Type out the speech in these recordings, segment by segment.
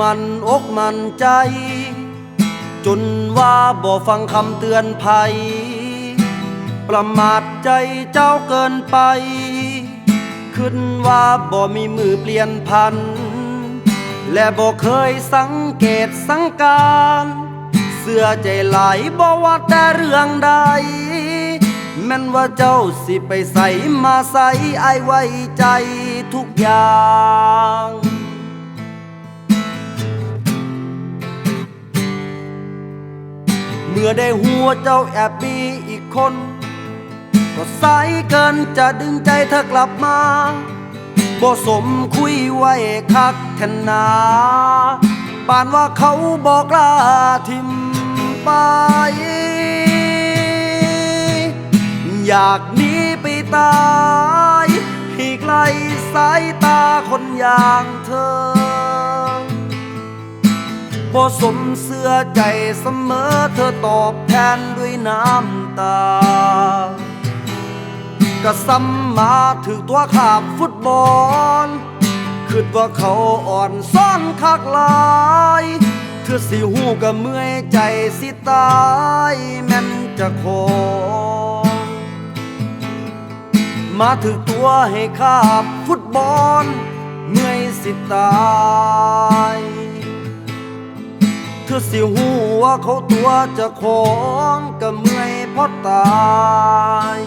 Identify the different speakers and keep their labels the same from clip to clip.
Speaker 1: มันอกมันใจ จนว่าบ่ฟังคำเตือนภัย ประมาทใจเจ้าเกินไป ขึ้นว่าบ่มีมือเปลี่ยนพัน และบ่เคยสังเกตสังการเสื้อใจไหลายบ่ว่าแต่เรื่องใดแม่นว่าเจ้าสิไปใส่มาใส่ไอไว้ใจทุกอย่าง เมื่อได้หัวเจ้าแอบมีอีกคน ก็สายเกินจะดึงใจเธอกลับมาบ่สมคุยไว้คักแทนนาปานว่าเขาบอกลาทิมไป อยากหนีไปตายให้ไกลสายตาคนอย่างเธอ บ่สมเสื้อใจเสมอเธอตอบแทนด้วยน้ำตาก็ซ้ำมาถึงตัวขาบฟุตบอลคิดว่าเขาอ่อนซ่อนคักลายเธอสิหูก็เมื่อยใจสิตายแม่นจะขอมาถึงตัวให้ขาบฟุตบอลเมื่อยสิตาย เธอสิหูว่าเขาตัวจะของก็เมื่อยเพราะตาย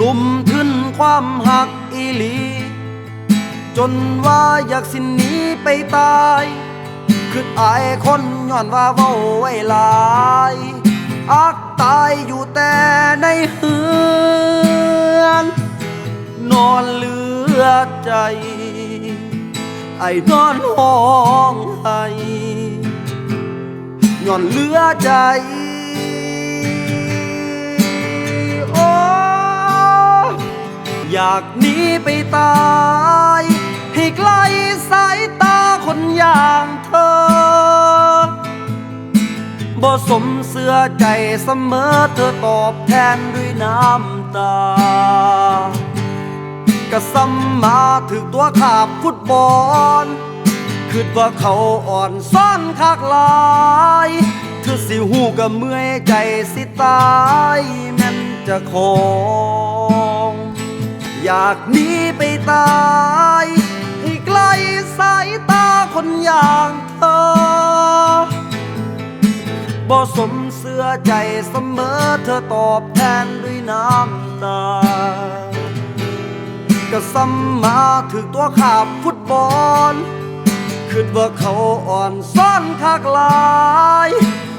Speaker 1: ลุมขึ้นความหักอีหลี จนว่าอยากสิหนีไปตาย คืออายคนย้อนว่าเว้าไว้หลาย อักตายอยู่แต่ในเฮือน นอนเหลือใจ ไอ้นอนห้องไห้ย้อนเหลือใจโอ้อยากหนีไปตาย ให้ไกลสายตาคนอย่าง บ่สมเสื้อใจเสมอเธอตอบแทนด้วยน้ำตาก็ซ้ำมาถึงตัวขาบฟุตบอลคิดว่าเขาอ่อนซ่อนคักลายเธอสิหูก็เมื่อยใจสิตายแม่นจะคงอยากหนีไปตาย ให้ไกลสายตาคนอย่างเธอ บ่สมเสื้อใจเสมอเธอตอบแทนด้วยน้ำตา ก็ซ้ำมาถึงตัวขาบฟุตบอลคิดว่าเขาอ่อนซ่อนคักลาย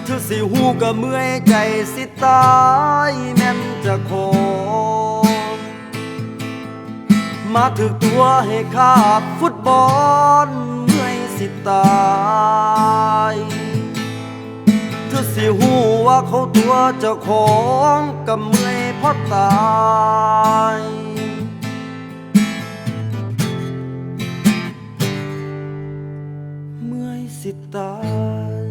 Speaker 1: เธอสิหูก็เมื่อยใจสิตายแม่นจะคงมาถึงตัวให้ขาบฟุตบอลเมื่อยสิตาย หูว่าเขาตัวเจ้าของกับเมื่อยพอตายเมื่อสิตาย